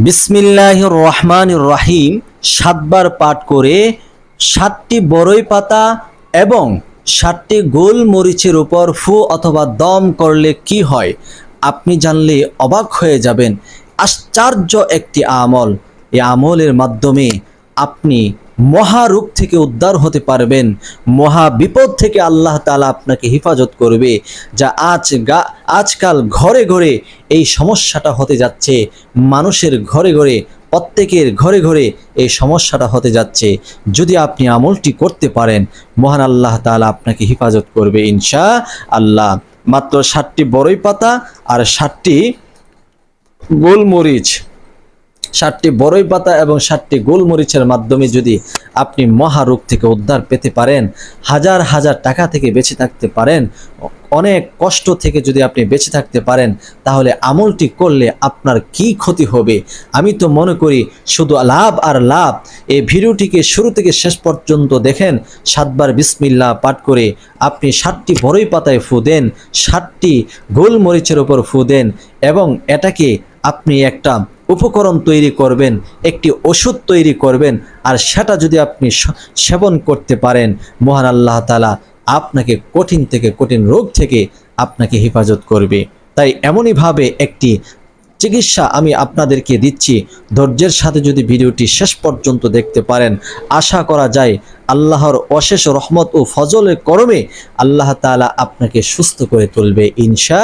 বিসমিল্লাহ রহমান রাহিম সাতবার পাঠ করে সাতটি বড়ই পাতা এবং সাতটি গোল মরিচের উপর ফু অথবা দম করলে কি হয়? আপনি জানলে অবাক হয়ে যাবেন। আশ্চর্য একটি আমল। এই আমলের মাধ্যমে আপনি মহারূপ থেকে উদ্ধার হতে পারবেন। মহা বিপদ থেকে আল্লাহ তাআলা আপনাকে হেফাজত করবে। যা আজ গা, আজকাল ঘরে ঘরে এই সমস্যাটা হতে যাচ্ছে। মানুষের ঘরে ঘরে, প্রত্যেকের ঘরে ঘরে এই সমস্যাটা হতে যাচ্ছে। যদি আপনি আমলটি করতে পারেন, মহান আল্লাহ তাআলা আপনাকে হেফাজত করবে ইনশা আল্লাহ। মাত্র ষাটটি বড়ই পাতা আর ষাটটি গোলমরিচ। ষাটটি বড়ই পাতা এবং ষাটটি গোলমরিচের মাধ্যমে যদি আপনি মহারোগ থেকে উদ্ধার পেতে পারেন, হাজার হাজার টাকা থেকে বেঁচে থাকতে পারেন, অনেক কষ্ট থেকে যদি আপনি বেঁচে থাকতে পারেন, তাহলে আমলটি করলে আপনার কি ক্ষতি হবে? আমি তো মনে করি শুধু লাভ আর লাভ। এই ভিডিওটিকে শুরু থেকে শেষ পর্যন্ত দেখেন। সাতবার বিসমিল্লা পাঠ করে আপনি ষাটটি বড়ই পাতায় ফু দেন ষাটটি গোলমরিচের ওপর ফু দেন এবং এটাকে আপনি একটা উপকরণ তৈরি করবেন, একটি ওষুধ তৈরি করবেন, আর সেটা যদি আপনি সেবন করতে পারেন, মহান আল্লাহ তালা আপনাকে কঠিন থেকে কঠিন রোগ থেকে আপনাকে হেফাজত করবে। তাই এমনইভাবে একটি চিকিৎসা আমি আপনাদেরকে দিচ্ছি। ধৈর্যের সাথে যদি ভিডিওটি শেষ পর্যন্ত দেখতে পারেন, আশা করা যায় আল্লাহর অশেষ রহমত ও ফজলের করমে আল্লাহ তাআলা আপনাকে সুস্থ করে তুলবে ইনশা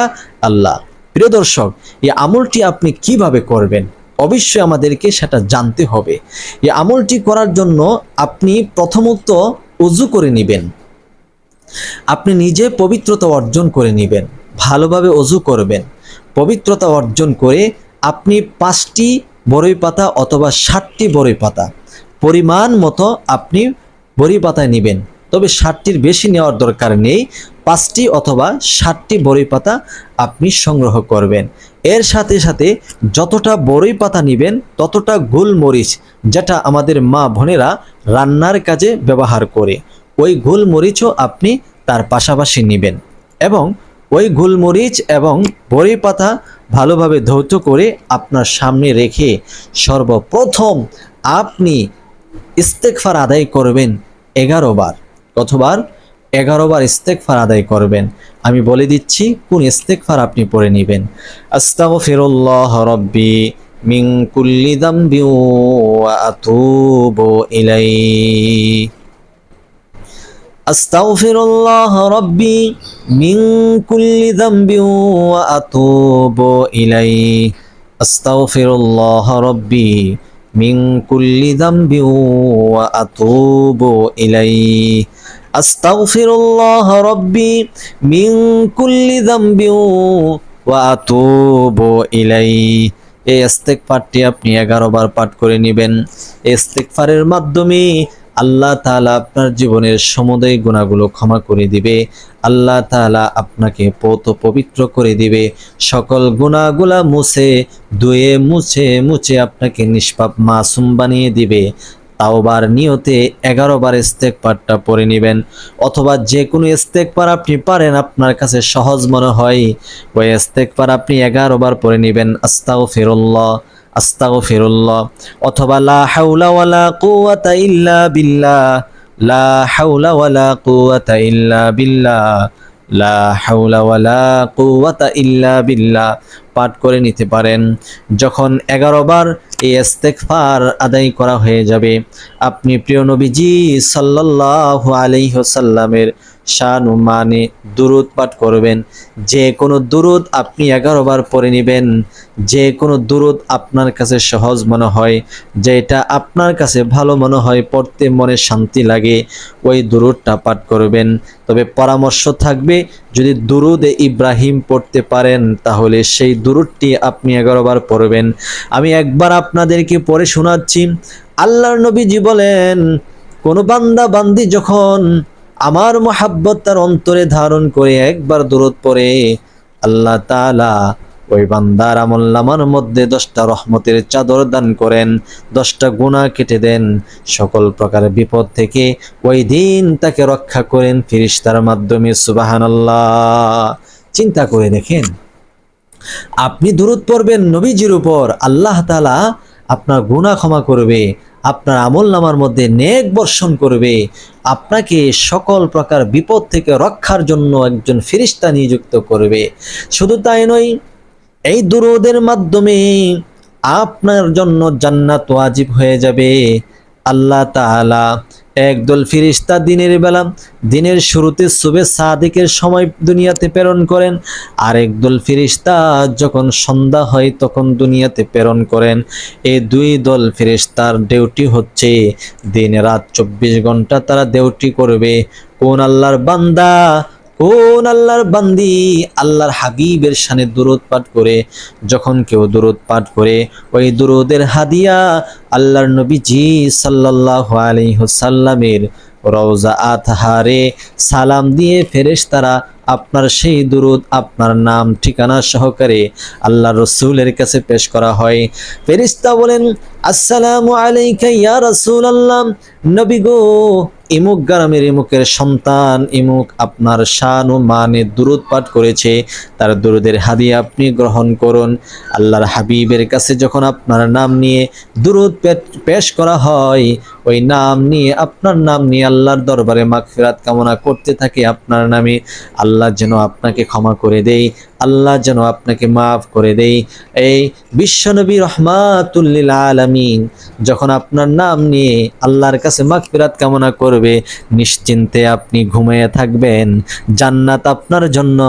আল্লাহ প্রিয় দর্শক, এই আমলটি আপনি কীভাবে করবেন? অবশ্যই আমাদেরকে সেটা জানতে হবে। এই আমলটি করার জন্য আপনি প্রথমত উজু করে নেবেন। আপনি নিজে পবিত্রতা অর্জন করে নেবেন, ভালোভাবে অজু করবেন। পবিত্রতা অর্জন করে আপনি পাঁচটি বড়ই পাতা অথবা ষাটটি বড়ই পাতা পরিমাণ মতো আপনি বড়ি পাতায় নেবেন। তবে ষাটটির বেশি নেওয়ার দরকার নেই, পাঁচটি অথবা ষাটটি বড়ই পাতা আপনি সংগ্রহ করবেন। এর সাথে সাথে যতটা বড়ই পাতা নেবেন, ততটা গোলমরিচ যেটা আমাদের মা বোনেরা রান্নার কাজে ব্যবহার করে, ওই গোলমরিচও আপনি তার পাশাপাশি নেবেন এবং ওই গোলমরিচ এবং বড়ি পাতা ভালোভাবে ধৌত করে আপনার সামনে রেখে সর্বপ্রথম আপনি ইস্তেকফার আদায় করবেন এগারো বার। কতবার এগারো বার ইস্তেকফার আদায় করবেন আমি বলে দিচ্ছি কোন ইস্তেকফার আপনি পড়ে নেবেন আস্তাগফিরুল্লাহ রব্বি মিন কুল্লি দামবি ওয়া আতুবু ইলাইহি أستغفر الله ربي من كل ذنب وأتوب إليه أستغفر الله ربي মিন কুল্লি দাম্বি ওয়া আতুবু ইলাইহি। আস্তাগফিরুল্লাহ রব্বি মিন কুল্লি দাম্বি ওয়া আতুবু এই ইস্তেগফারটি আপনি 11 বার পাঠ করে নেবেন। ইস্তেগফারের মাধ্যমে আল্লাহ তাআলা আপনার জীবনের সমুদয় গুণাগুলো ক্ষমা করে দিবে। আল্লাহ তাআলা আপনাকে পৌত পবিত্র করে দিবে। সকল গুণাগুলা মুছে, ধুয়ে, মুছে মুছে আপনাকে নিষ্পাপ মাসুম বানিয়ে দিবে। তাওবার নিয়তে এগারো বার ইস্তেকপারটা পরে নেবেন। অথবা যে কোনো ইস্তেকবার আপনি পারেন, আপনার কাছে সহজ মনে হয়। ওই ইস্তেকবার আপনি এগারো বার পড়ে নেবেন। আস্তাও ফিরুল্লাহ আস্তাগফিরুল্লাহ, অথবা লা হাওলা ওয়ালা কুওয়াতা ইল্লা বিল্লাহ, লা হাওলা ওয়ালা কুওয়াতা ইল্লা বিল্লাহ, লা হাওলা ওয়ালা কুওয়াতা ইল্লা বিল্লাহ। পাঠ করে নিতে পারেন। যখন এগারো বার এই ইস্তেগফার আদায় করা হয়ে যাবে, আপনি প্রিয় নবীজি সাল্লাল্লাহু আলাইহি ওয়াসাল্লামের শান মানে দুরুদ পাঠ করবেন। যে কোনো দুরুদ আপনি এগারো বার পরে নেবেন। যে কোনো দুরুদ আপনার কাছে সহজ মনে হয়। যেটা আপনার কাছে ভালো মনে হয়, পড়তে মনে শান্তি লাগে, ওই দুরুদটা পাঠ করবেন। তবে পরামর্শ থাকবে, যদি দুরুদে ইব্রাহিম পড়তে পারেন, তাহলে সেই দুরুদটি আপনি এগারো বার পড়বেন। আমি একবার আপনাদেরকে পড়ে শোনাচ্ছি। আল্লাহর নবীজি বলেন, কোন বান্দা বান্দি যখন আমার মোহাব্বত তার অন্তরে ধারণ করে একবার দূরত পরে আল্লাহ তাআলা ওই বান্দার আমল নামার মধ্যে দশটা রহমতের চাদর দান করেন, দশটা গুণা কেটে দেন। সকল প্রকার বিপদ থেকে ওই দিন তাকে রক্ষা করেন ফিরিস্তার মাধ্যমে, সুবাহানাল্লাহ। চিন্তা করে দেখেন, আপনি দূরত পড়বেন নবীজির উপর, আল্লাহ তাআলা আপনার গুনাহ ক্ষমা করবে। আপনার আমল নামার মধ্যে নেক বর্ষণ করবে। আপনাকে সকল প্রকার বিপদ থেকে রক্ষার জন্য একজন ফিরিস্তা নিযুক্ত করবে। শুধু তাই নয়, এই দুরোদের মাধ্যমে আপনার জন্য জান্নাত ওয়াজিব হয়ে যাবে। আল্লাহ তাআলা একদল ফিরিস্তা দিনের বেলা, দিনের শুরুতে সুবে সাদিকের সময় দুনিয়াতে প্রেরণ করেন। আর একদল ফিরিস্তা যখন সন্ধ্যা হয়, তখন দুনিয়াতে প্রেরণ করেন। এই দুই দল ফিরিস্তার ডিউটি হচ্ছে দিন রাত চব্বিশ ঘণ্টা তারা ডিউটি করবে। কোন আল্লাহর বান্দা কোন আল্লাহর বান্দি আল্লাহর হাবিবের সানে দুরুদ পাঠ করে, যখন কেউ দুরুদ পাঠ করে, ওই দুরুদের হাদিয়া আল্লাহর নবীজি সাল্লাহ আলি হুসাল্লামের রওজা আতহারে সালাম দিয়ে ফেরেশতারা আপনার সেই দুরুদ, আপনার নাম, ঠিকানা সহকারে আল্লাহ রসুলের কাছে পেশ করা হয়। ফেরিস্তা বলেন, আসসালামু আলাইকা ইয়া রাসূলুল্লাহ। নবী গো, ইমুক গ্রামের ইমুকের সন্তান, ইমুক আপনার শান ও মানে দুরুদ পাঠ করেছে। তার দুরুদের হাদিয়া আপনি গ্রহণ করুন। আল্লাহর হাবিবের কাছে যখন আপনার নাম নিয়ে দুরুদ পেশ করা হয়, ওই নাম নিয়ে, আপনার নাম নিয়ে আল্লাহর দরবারে মাগফিরাত কামনা করতে থাকে আপনার নামে। আল্লাহ যেন আপনাকে ক্ষমা করে দেই, আল্লাহ যেন আপনাকে মাফ করে দেই। এই বিশ্বনবী রহমাতুল্লিল আলামিন যখন আপনার নাম নিয়ে আল্লাহর কাছে মাগফিরাত কামনা করবে, নিশ্চিন্তে আপনি ঘুমিয়ে থাকবেন। জান্নাত আপনার জন্য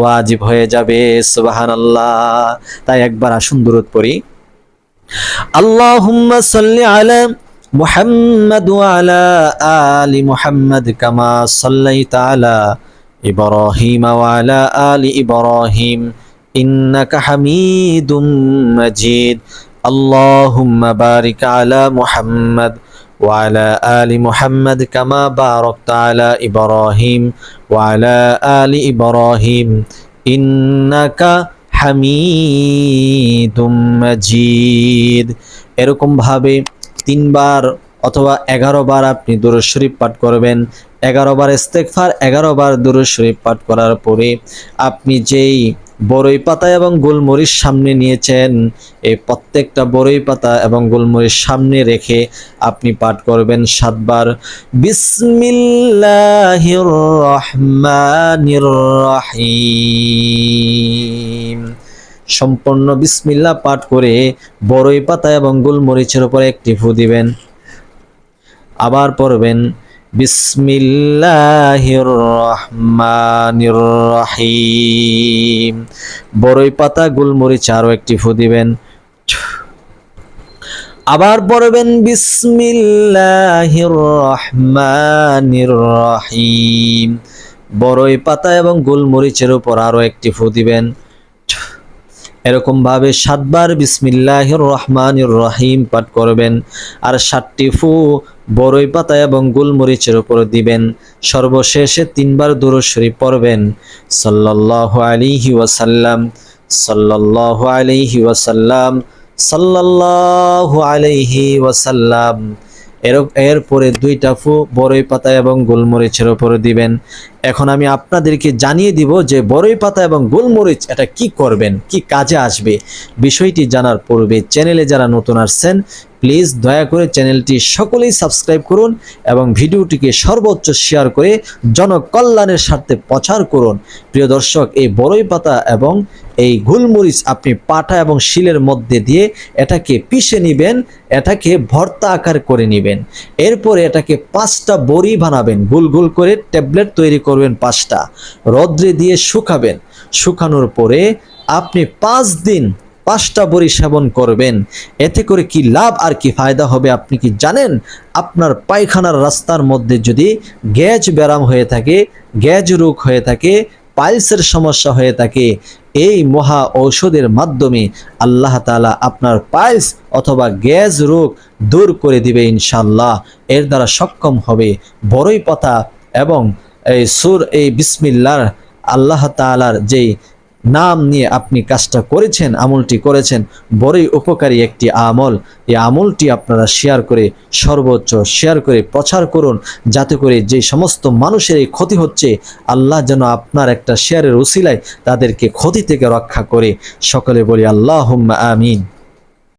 ওয়াজিব হয়ে যাবে, সুবহানাল্লাহ। তাই একবার আসুন দূরত পড়ি। আল্লাহুম্মা সাল্লি আলা মুহাম্মদ ওয়া আলা আলি মুহাম্মদ কামা সাল্লাইতা আলা ইব্রাহিম ওয়া আলা আলি ইব্রাহিম ইন্নাকা হামিদুম মাজিদ আল্লাহুম্মা বারিক আলা মুহাম্মদ وعلى آل محمد كما باركت على إبراهيم وعلى آل إبراهيم إنك হামিদুম মাজিদ এরকম ভাবে তিনবার অথবা এগারো বার আপনি দুরুদ শরীফ পাঠ করবেন এগারো বার ইস্তেগফার, এগারো বার দুরুদ শরীফ পাঠ করার পরে আপনি যেই বড়ই পাতা এবং গোলমরিচ সামনে নিয়েছেন এই প্রত্যেকটা বড়ই পাতা এবং গোলমরিচ সামনে রেখে আপনি পাঠ করবেন সাতবার। বিসমিল্লাহির রহিম সম্পূর্ণ বিসমিল্লাহ পাঠ করে বড়ই পাতা এবং গোলমরিচের উপরে একটি ফু দিবেন। আবার পড়বেন বিসমিল্লাহির রহমানির রহিম বড়ই পাতা গুলমরিচ আরও একটি ফু দিবেন। আবার পড়বেন বিসমিল্লাহির রহমানির রহিম বড়ই পাতা এবং গোলমরিচের উপর আরও একটি ফু দিবেন। এরকম ভাবে সাতবার বিসমিল্লাহির রহমানির রহিম পাঠ করবেন আর সাতটি ফু বড়ই পাতা এবং গোলমরিচের উপর দিবেন। সর্বশেষে তিনবার দুরূদ শরীফ পড়বেন। সাল্লাল্লাহু আলাইহি ওয়াসাল্লাম, সাল্লাল্লাহু আলাইহি ওয়াসাল্লাম, সাল্লাল্লাহু আলাইহি ওয়াসাল্লাম। এর, এরপরে দুইটা ফু বড়ই পাতা এবং গোলমরিচের উপরে দিবেন। এখন আমি আপনাদেরকে জানিয়ে দিব যে বড়ই পাতা এবং গোলমরিচ এটা কি করবেন, কি কাজে আসবে। বিষয়টি জানার পূর্বে চ্যানেলে যারা নতুন আসছেন, প্লিজ দয়া করে চ্যানেলটি সকলেই সাবস্ক্রাইব করুন এবং ভিডিওটিকে সর্বোচ্চ শেয়ার করে জনকল্যাণের স্বার্থে প্রচার করুন। প্রিয় দর্শক, এই বড়ই পাতা এবং এই গোলমরিচ আপনি পাটা এবং শিলের মধ্যে দিয়ে এটাকে পিষে নেবেন, এটাকে ভর্তা আকার করে নেবেন। এরপরে এটাকে পাঁচটা বড়ি বানাবেন। গোল গোল করে ট্যাবলেট তৈরি করবেন পাঁচটা। রদ্রে দিয়ে শুকাবেন। শুকানোর পরে আপনি পাঁচ দিন পাঁচটা বড়ি সেবন করবেন। এতে করে কি লাভ আর কি ফায়দা হবে আপনি কি জানেন? আপনার পায়খানার রাস্তার মধ্যে যদি গ্যাজ ব্যারাম হয়ে থাকে গ্যাজ রোগ হয়ে থাকে, পাইলসের সমস্যা হয়ে থাকে, এই মহা ঔষধের মাধ্যমে আল্লাহ তাআলা আপনার পাইলস অথবা গ্যাস রোগ দূর করে দিবে ইনশাল্লাহ এর দ্বারা সক্ষম হবে বড়ই পাতা এবং এই সুর, এই বিসমিল্লার আল্লাহ তাআলার যেই নাম নিয়ে আপনি কাজটা করেছেন, আমলটি করেছেন, বড়ই উপকারী একটি আমল। এই আমলটি আপনারা শেয়ার করে, সর্বোচ্চ শেয়ার করে, প্রচার করুন, যাতে করে যে সমস্ত মানুষের এই ক্ষতি হচ্ছে, আল্লাহ যেন আপনার একটা শেয়ারের উসিলায় তাদেরকে ক্ষতি থেকে রক্ষা করে। সকলে বলি আল্লাহ আমিন।